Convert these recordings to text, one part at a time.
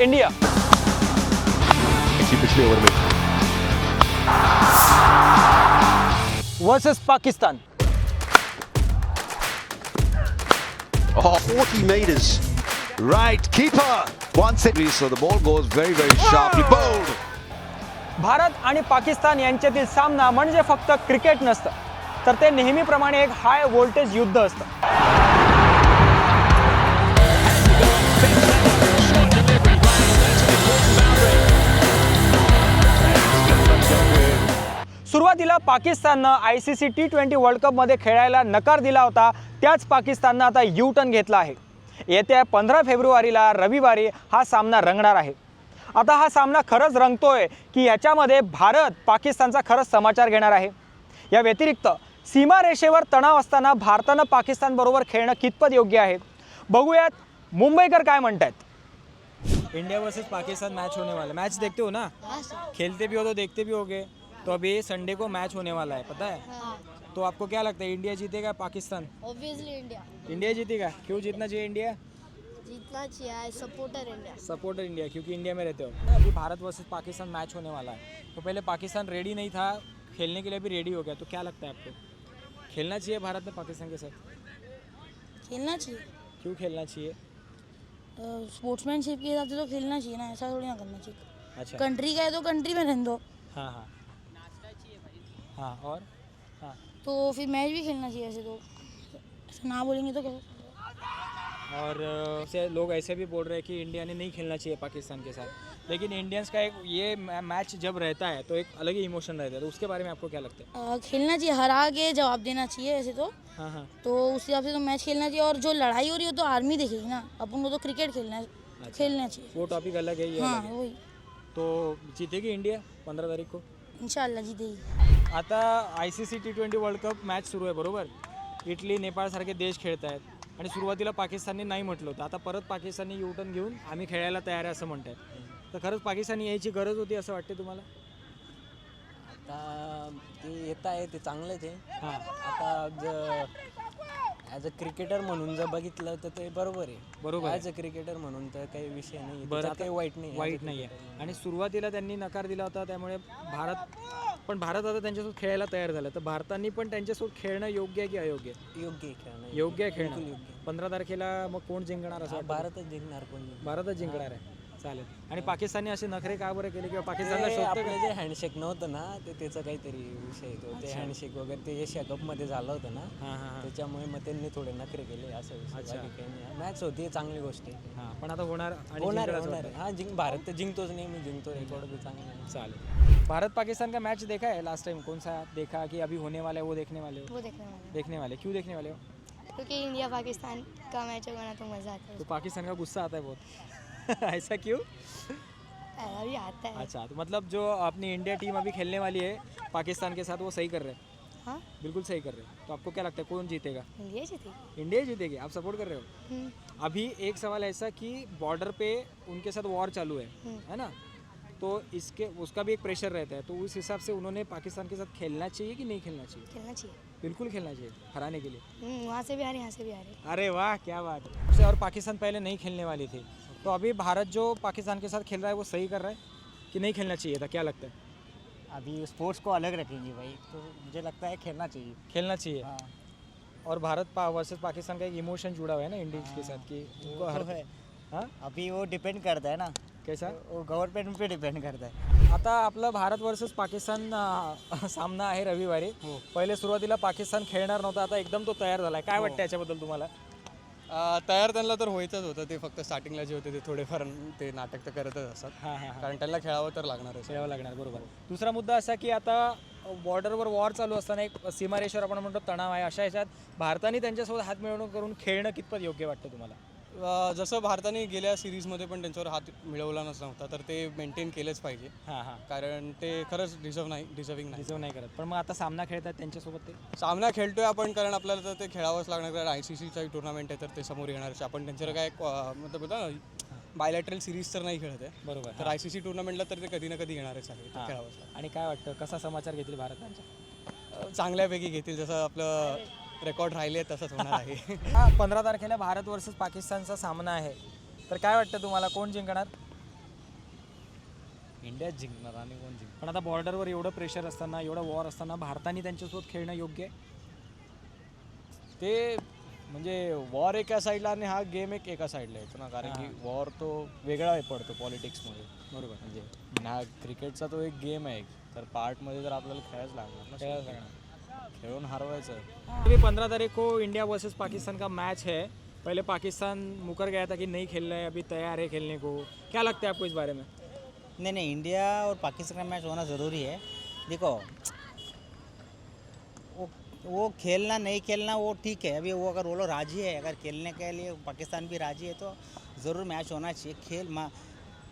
India पिछले over में versus Pakistan Oh, 40 meters. Right, keeper. One set. So the ball goes very, very sharply. Bowled. Bharat आणि पाकिस्तान यांच्यातील सामना म्हणजे फक्त क्रिकेट नसतं तर ते नेहमीप्रमाणे एक हाय व्होल्टेज युद्ध असतं सुरुवातीला पाकिस्ताननं I C C T twenty world कपमध्ये खेळायला नकार दिला होता. त्याच पाकिस्ताननं आता यू टर्न घेतला आहे. येत्या पंधरा फेब्रुवारीला रविवारी हा सामना रंगणार आहे. आता हा सामना खरंच रंगतोय की याच्यामध्ये भारत पाकिस्तानचा खरंच समाचार घेणार आहे. या व्यतिरिक्त सीमारेषेवर तणाव असताना भारतानं पाकिस्तानबरोबर खेळणं कितपत योग्य आहे? बघूयात मुंबईकर काय म्हणतायत. इंडिया वर्सेस पाकिस्तान मैच होने वाला. मैच देखते हो ना? खेलते भी हो तो देखते भी होगे. तो अभी संडे को मैच होने वाला है पता है? हाँ। तो आपको क्या लगता है इंडिया जीतेगा पाकिस्तान ऑब्वियसली इंडिया इंडिया जीतेगा? क्यों जीतना चाहिए इंडिया जीतना चाहिए सपोर्टर इंडिया सपोर्टर इंडिया क्योंकि इंडिया में रहते हो। अभी भारत वर्सेस पाकिस्तान मैच होने वाला है। तो पहले पाकिस्तान रेडी नहीं था खेलने के लिए भी रेडी हो गया। तो क्या लगता है आपको? खेलना चाहिए भारत में पाकिस्तान के साथ? खेलना चाहिए। क्यों खेलना चाहिए? स्पोर्ट्समैनशिप के हिसाब से तो खेलना चाहिए ना ऐसा थोड़ी ना करना चाहिए। अच्छा। कंट्री का है तो कंट्री में रहने दो। हाँ हाँ। हाँ और? हाँ। तो फिर मैच भी खेलना चाहिए ऐसे तो। ऐसा ना बोलेंगे तो कैसे और से लोग ऐसे भी बोल रहे हैं कि इंडिया ने नहीं खेलना चाहिए पाकिस्तान के साथ। लेकिन इंडियंस का एक ये मैच जब रहता है तो एक अलग ही इमोशन रहता है। तो उसके बारे में आपको क्या लगता है? अ, खेलना चाहिए हरा के जवाब देना चाहिए ऐसे तो। हाँ हाँ। तो उस हिसाब से तो मैच खेलना चाहिए और जो लड़ाई हो रही हो तो आर्मी देखेगी ना। अपन को तो क्रिकेट खेलना है खेलना चाहिए। वो टॉपिक अलग है ये हाँ। वही। तो जीतेगी इंडिया पंद्रह तारीख को? इंशाल्लाह जीतेगी। आता I C C T twenty world cup match सुरू आहे बरोबर? इटली नेपाळसारखे देश खेळत आहेत आणि सुरुवातीला पाकिस्तानने नाही म्हटलं होतं. आता परत पाकिस्तानने युटर्न घेऊन आम्ही खेळायला तयार आहे असं म्हणतात तर खरंच पाकिस्तानी यायची गरज होती असं वाटते तुम्हाला? आता ते येत आहे ते चांगलंच आहे हां. आता ज ॲज अ क्रिकेटर म्हणून जर बघितलं तर ते बरोबर आहे. बरोबर आहे. ॲज अ क्रिकेटर म्हणून तर काही विषय नाही. बरं त्याच्यात आता काही वाईट नाही वाईट नाही आहे. आणि सुरुवातीला त्यांनी नकार दिला होता त्यामुळे भारत पण भारत आता त्यांच्यासोबत खेळायला तयार झालं तर भारतानी पण त्यांच्यासोबत खेळणं योग्य आहे की अयोग्य आहे? योग्य आहे खेळणं. योग्य आहे खेळणं. योग्य पंधरा तारखेला मग कोण जिंकणार असं वाटतं? भारतच जिंकणार कोणी. भारतच जिंकणार आहे. चालेल. आणि पाकिस्तानने असे नखरे का बरं केले किंवा पाकिस्तानला ते शोधतं आपलं? जे हँडशेक नव्हतं ना ते त्याचा काहीतरी विषय आहे तो. ते हँडशेक वगैरे ते एशिया कपमध्ये झालं होतं ना. हां हां हां. त्याच्यामुळे मग त्यांनी थोडे नखरे केले असं विषय. अच्छा. बाकी काही नाही. मॅच होती चांगली गोष्ट आहे. हां पण आता होणार आणि होणार आहे असं होणार आहे. हा जिंक भारत तर जिंकतोच नाही मी जिंकतो रेकॉर्ड भी चांगला आहे. चालेल. भारत पाकिस्तान का मैच देखा है लास्ट टाइम कौन सा देखा कि अभी होने वाला है वो देखने वाले हो? वो देखने वाले देखने वाले क्यों देखने वाले हो? क्योंकि इंडिया पाकिस्तान का मैच होगा ना तो मज़ा आता तो पाकिस्तान का गुस्सा आता है बहुत। ऐसा क्यों? अभी आता है। अच्छा तो मतलब जो अपनी इंडिया टीम अभी खेलने वाली है पाकिस्तान के साथ वो सही कर रहे हैं? हाँ। बिल्कुल सही कर रहे हैं। तो आपको क्या लगता है कौन जीतेगा? इंडिया जीतेगी। इंडिया जीतेगी? आप सपोर्ट कर रहे हो? हम्म, अभी एक सवाल ऐसा कि बॉर्डर पे उनके साथ वॉर चालू है हम्म। है ना? तो इसके उसका भी एक प्रेशर रहता है। तो उस हिसाब से उन्होंने पाकिस्तान के साथ खेलना चाहिए कि नहीं खेलना चाहिए? खेलना चाहिए। बिल्कुल खेलना चाहिए हराने के लिए। हम्म, वहाँ से भी आ रहे यहाँ से भी आ रहे अरे वाह क्या बात है। और पाकिस्तान पहले नहीं खेलने वाली थी। तो अभी भारत जो पाकिस्तान के साथ खेल रहा है वो सही कर रहा है कि नहीं खेलना चाहिए था? क्या लगता है? अभी स्पोर्ट्स को अलग रखेंगे भाई तो मुझे लगता है खेलना चाहिए। खेलना चाहिए? हाँ। और भारत पा वर्सेस पाकिस्तान का एक इमोशन जुड़ा हुआ है ना इंडियंस के साथ कि उनको हर है। हाँ? अभी वो डिपेंड करता है ना। कैसा? वो गवर्नमेंट पे डिपेंड करता है। आता आपलं भारत वर्सेस पाकिस्तान सामना आहे रविवारी. पहिले सुरुवातीला पाकिस्तान खेळणार नव्हता आता एकदम तो तयार झालाय. काय वाटतं याच्याबद्दल तुम्हाला? तयार त्यांना तर व्हायचंच होतं. ते फक्त स्टार्टिंगला जे होते ते थोडेफार ते नाटक तर करतच असतात. हां हां कारण त्यांना खेळावं तर लागणार आहे खेळावं लागणार बरोबर. दुसरा मुद्दा असा की आता बॉर्डरवर वॉर चालू असताना एक सीमारेषेवर आपण म्हणतो तणाव आहे. अशा ह्याच्यात भारताने त्यांच्यासोबत हात मिळवणूक करून खेळणं कितपत योग्य वाटतं तुम्हाला? जसं भारताने गेल्या सिरीजमध्ये पण त्यांच्यावर हात मिळवला नव्हता तर ते मेंटेन केलंच पाहिजे. हां हां. कारण ते खरंच डिझर्व नाही डिझर्विंग नाही. रिझर्व नाही करत. पण मग आता सामना खेळतात त्यांच्यासोबत ते? सामना खेळतोय आपण कारण आपल्याला तर ते खेळावंच लागणार कारण आय सी सीचा टुर्नामेंट आहे तर ते समोर येणारच आपण त्यांच्यावर काय अ, मतलब होतं ना बायलॅटरल सिरीज तर नाही खेळत आहे. बरोबर तर आय सी सी टुर्नामेंटला तर ते कधी ना कधी येणारच आहे ते हां. खेळावंच. आणि काय वाटतं कसा समाचार घेतील भारतांच्या अ, चांगल्यापैकी घेतील जसं आपलं रेकॉर्ड राहिले तसंच होणार आहे. हा पंधरा तारखेला भारत वर्सेस पाकिस्तानचा सामना आहे. तर काय वाटतं तुम्हाला कोण जिंकणार? इंडियात जिंकणार आणि कोण जिंकणार? पण आता बॉर्डरवर एवढं प्रेशर असताना एवढं वॉर असताना भारताने त्यांच्यासोबत खेळणं योग्य आहे? ते म्हणजे वॉर एका साईडला आणि हा गेम एक एका साईडला येतो ना कारण की वॉर तो वेगळा पडतो पॉलिटिक्समध्ये बरोबर. म्हणजे हा क्रिकेटचा तो एक गेम आहे तर पार्टमध्ये तर आपल्याला खेळायच लागणार ना खेळायला शेवटी. खेळून हरवायचं अभी पंद्रह तारीख को इंडिया वर्सेस पाकिस्तान का मैच है। पहले पाकिस्तान मुकर गया था कि नहीं खेल रहा है अभी तैयार है खेलने को। क्या लगता है आपको इस बारे में? नहीं नहीं इंडिया और पाकिस्तान का मैच होना ज़रूरी है। देखो वो वो खेलना नहीं खेलना वो ठीक है। अभी वो अगर वो लोग राज़ी है अगर खेलने के लिए पाकिस्तान भी राज़ी है तो ज़रूर मैच होना चाहिए। खेल मा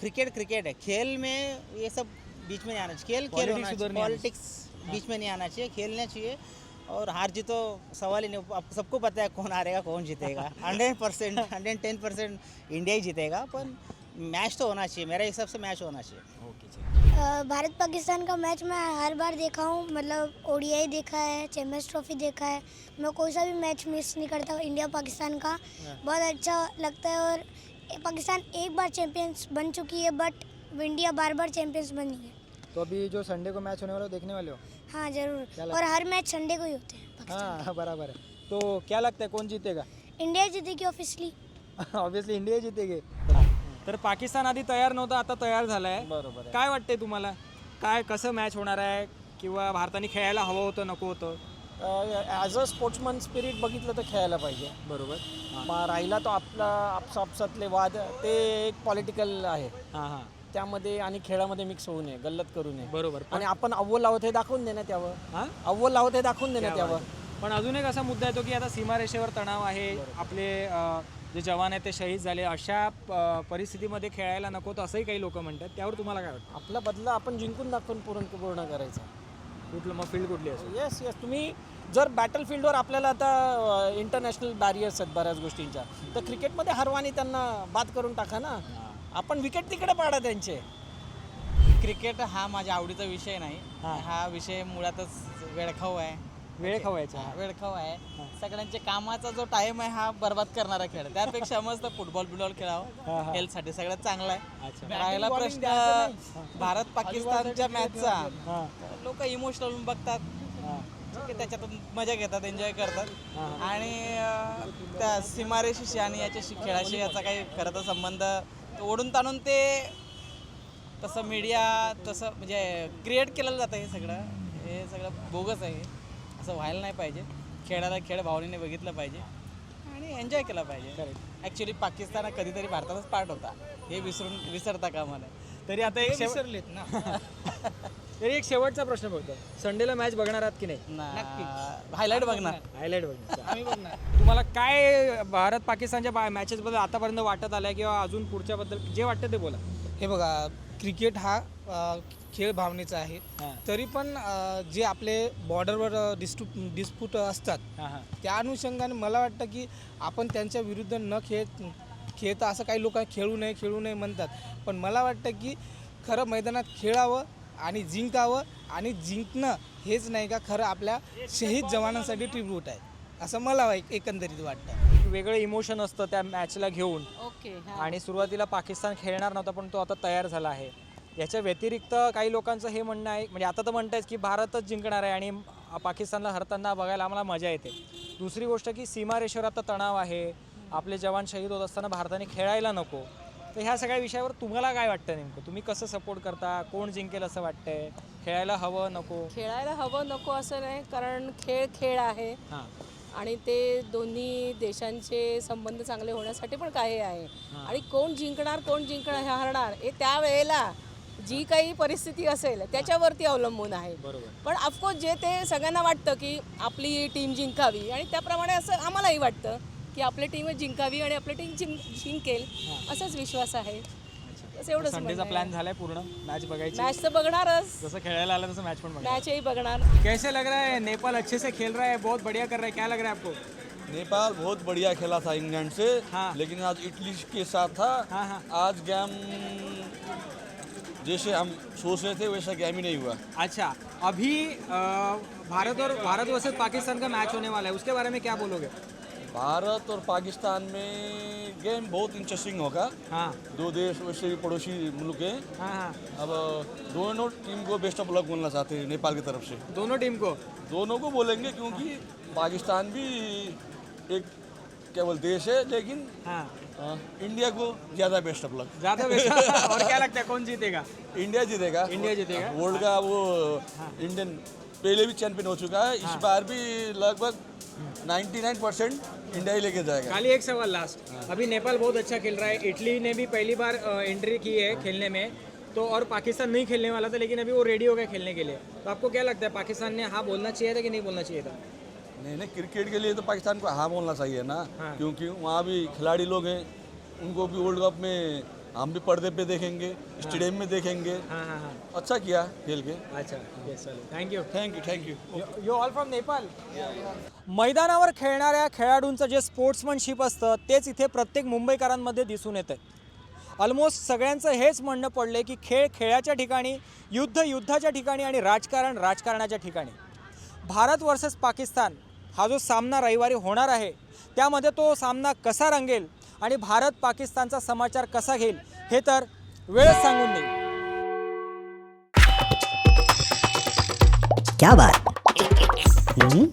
क्रिकेट क्रिकेट है। खेल में ये सब बीच में नहीं आना चाहिए। खेल खेल पॉलिटिक्स बीच में नहीं आना चाहिए खेलना चाहिए। और हार जीत तो सवाल ही नहीं अब सबको पता है कौन हारेगा कौन जीतेगा। Hundred percent hundred ten percent India ही जीतेगा पर मैच तो होना चाहिए मेरे हिसाब से मैच होना चाहिए। भारत पाकिस्तान का मैच मैं हर बार देखा हूँ मतलब ओडीआई देखा है चैम्पियंस ट्रॉफी देखा है। मैं कोई सा भी मैच मिस नहीं करता इंडिया पाकिस्तान का। बहुत अच्छा लगता है और पाकिस्तान एक बार चैंपियंस बन चुकी है बट इंडिया बार बार चैंपियंस बनी है। तो अभी जो संडे को मैच होने वाला है देखने वाले हो? हाँ ज़रूर। और हर मैच संडे को ही होते हैं हाँ बराबर है। तो क्या लगता है कौन जीतेगा? इंडिया जीतेगी ऑफिसली ऑब्विसली इंडिया जीतेगे। तर पाकिस्तान आधी तयार नव्हतं आता तयार झालं आहे. बरोबर काय वाटतंय तुम्हाला? काय कसं मॅच होणार आहे? किंवा भारताने खेळायला हवं होतं नको होतं? ॲज अ स्पोर्ट्समन स्पिरिट बघितलं तर खेळायला पाहिजे. बरोबर. मग राहिला तो आपला आपसापसातले वाद ते एक पॉलिटिकल आहे. हां हां. त्यामध्ये आणि खेळामध्ये मिक्स होऊ नये गल्लत करू नये. बरोबर. आणि आपण अव्वल आहोत हे दाखवून देण्यात यावं. हां? अव्वल आहोत हे दाखवून देण्यात यावं. पण अजून एक असा मुद्दा येतो की आता सीमारेषेवर तणाव आहे. आपले अ, जे जवान आहेत ते शहीद झाले. अशा परिस्थितीमध्ये खेळायला नको तर असंही काही लोक म्हणतात. त्यावर तुम्हाला काय वाटतं? आपला बदला आपण जिंकून दाखवून पूर्ण पूर्ण करायचा. कुठलं मग फील्ड कुठली असेल? येस येस तुम्ही जर बॅटल फील्डवर आपल्याला आता इंटरनॅशनल बॅरियर्स आहेत बऱ्याच गोष्टींच्या तर क्रिकेटमध्ये हरवानी त्यांना बाद करून टाका ना. आपण विकेट तिकडे पाडा त्यांचे. क्रिकेट हा माझ्या आवडीचा विषय नाही. हा. हा विषय मुळातच वेळखाऊ आहे. वेळ खवायचा हा, वेळखाऊ आहे. सगळ्यांचे कामाचा जो टाइम आहे हा बर्बाद करणारा खेळ आहे. त्यापेक्षा मस्त फुटबॉल बिटबॉल हा, खेळावं. हा. हेल्थसाठी सगळ्यात चांगला आहे. अच्छा. राहिला प्रश्न भारत पाकिस्तानच्या मॅचचा हां. लोक इमोशनल बघतात. हां. ठीक आहे त्याच्यातून मजा घेतात एन्जॉय करतात. हा. आणि अं, त्या सीमारेषीशी आणि याच्याशी खेळाशी याचा काही खरं तर संबंध ओढून ताणून ते तसं मीडिया तसं म्हणजे क्रिएट केलेलं जातं हे सगळं. हे सगळं बोगस आहे. असं व्हायला नाही पाहिजे. खेळाला खेळ भावनेने बघितलं पाहिजे. आणि एन्जॉय केला पाहिजे. ॲक्च्युली पाकिस्तान हा कधीतरी भारताचाच पार्ट होता. हे विसरून विसरता कामा नये. तरी आता एक विसरलेत ना. तरी एक शेवटचा प्रश्न बघतो. संडेला मॅच बघणार आहात की नाही? हायलाईट बघणार. हायलाईट बघणार. आम्ही बघणार. तुम्हाला काय भारत पाकिस्तानच्या मॅचेस बद्दल आतापर्यंत वाटत आलंय किंवा अजून पुढच्याबद्दल जे वाटतं ते बोला. हे बघा क्रिकेट हा अ, खेळ भावनेचा आहे. हां. तरी पण अ, जे आपले बॉर्डरवर डिस्प्यू डिस्प्यूट असतात हां हां. त्या अनुषंगाने मला वाटतं की आपण त्यांच्या विरुद्ध न खेळ खेळता असं काही लोक खेळू नये खेळू नये म्हणतात. पण मला वाटतं की खरं मैदानात खेळावं आणि जिंकावं आणि जिंकणं हेच नाही का खरं आपल्या शहीद जवानांसाठी ट्रिब्यूट आहे. असं मला एक- एकंदरीत वाटतं. वेगळं इमोशन असतं त्या मॅचला घेऊन. ओके आणि सुरुवातीला पाकिस्तान खेळणार नव्हता पण तो आता तयार झाला आहे. याच्या व्यतिरिक्त काही लोकांचं हे म्हणणं आहे म्हणजे आता तर म्हणतायच की भारतच जिंकणार आहे आणि पाकिस्तानला हरताना बघायला आम्हाला मजा येते. दुसरी गोष्ट की सीमारेषेवर आता तणाव आहे. आपले जवान शहीद होत असताना भारताने खेळायला नको. तर ह्या सगळ्या विषयावर तुम्हाला काय वाटतं नेमकं? तुम्ही कसं सपोर्ट करता? कोण जिंकेल असं वाटतंय? खेळायला हवं नको? खेळायला हवं नको असं नाही कारण खेळ खेळ आहे. हां. आणि ते दोन्ही देशांचे संबंध चांगले होण्यासाठी पण काही आहे. आणि कोण जिंकणार कोण जिंकणार हरणार हे त्यावेळेला जी काही परिस्थिती असेल त्याच्यावरती अवलंबून आहे. बरोबर. पण ऑफकोर्स जे ते सगळ्यांना वाटतं की आपली टीम जिंकावी आणि त्याप्रमाणे असं आम्हालाही वाटतं. की आपली टीम जिंकावी आणि आपली टीम जिंक जिंकेल असाच विश्वास आहे. बस एवढंच संडेचा म्हणणं प्लॅन. झालाय पूर्ण? मॅच बघायची? मॅच तर बघणारच. जसं खेळायला आलं तसं मॅच पण मॅचही बघणार. कैसे लग रहा है? नेपाल अच्छे से खेल रहा है बहुत बढ़िया कर रहा है. क्या लग रहा है आपको? नेपाल बहुत बढ़िया खेला था इंग्लैंड से हाँ। लेकिन आज इटली के साथ था। हाँ हाँ. आज गेम जैसे हम सोच रहे थे वैसा गेम ही नहीं हुआ। अच्छा अभी अ, भारत और भारत वर्सेस पाकिस्तान का मैच होने वाला है. उसके बारे में क्या बोलोगे? भारत और पाकिस्तान में गेम बहुत इंटरेस्टिंग होगा। हाँ। दो देश वैसे पड़ोसी मुल्क हैं। हाँ हाँ। अब दोनों टीम को बेस्ट ऑफ़ लक बोलना चाहते हैं नेपाल की तरफ़ से। दोनों टीम को? दोनों को बोलेंगे क्योंकि हाँ। पाकिस्तान भी एक केवल देश है लेकिन हाँ। अ, इंडिया को ज़्यादा बेस्ट ऑफ़ लक ज़्यादा बेस्ट और क्या लगता है कौन जीतेगा? इंडिया जीतेगा। इंडिया जीतेगा? वर्ल्ड का वो इंडियन पहले भी चैंपियन हो चुका है। इस बार भी लगभग 99 परसेंट इंडिया ही लेके जाएगा। खाली एक सवाल लास्ट अभी नेपाल बहुत अच्छा खेल रहा है। इटली ने भी पहली बार एंट्री की है खेलने में। तो और पाकिस्तान नहीं खेलने वाला था लेकिन अभी वो रेडी हो गया खेलने के लिए। तो आपको क्या लगता है पाकिस्तान ने हाँ बोलना चाहिए था कि नहीं बोलना चाहिए था? नहीं नहीं क्रिकेट के लिए तो पाकिस्तान को हाँ बोलना चाहिए ना। हाँ। क्योंकि वहाँ भी खिलाड़ी लोग हैं। उनको भी वर्ल्ड कप में हम भी पर्दे पे देखेंगे स्टेडियम में देखेंगे। हाँ हाँ हाँ। अच्छा किया खेल के। अच्छा thank you thank you thank you you all from Nepal मैदानावर खेळणाऱ्या खेळाडूंचं जे स्पोर्ट्समनशिप असतं तेच इथे प्रत्येक मुंबईकरांमध्ये दिसून येतं ऑलमोस्ट सगळ्यांचं हेच म्हणणं पडलं की खेळ खेळाच्या ठिकाणी युद्ध युद्धाच्या ठिकाणी आणि राजकारण राजकारणाच्या ठिकाणी. भारत वर्सेस पाकिस्तान हा जो सामना रविवारी होणार आहे त्यामध्ये तो सामना कसा रंगेल आणि भारत पाकिस्तानचा समाचार कसा घेईल हे तर वेळच सांगून देईल क्या बात? हम्म?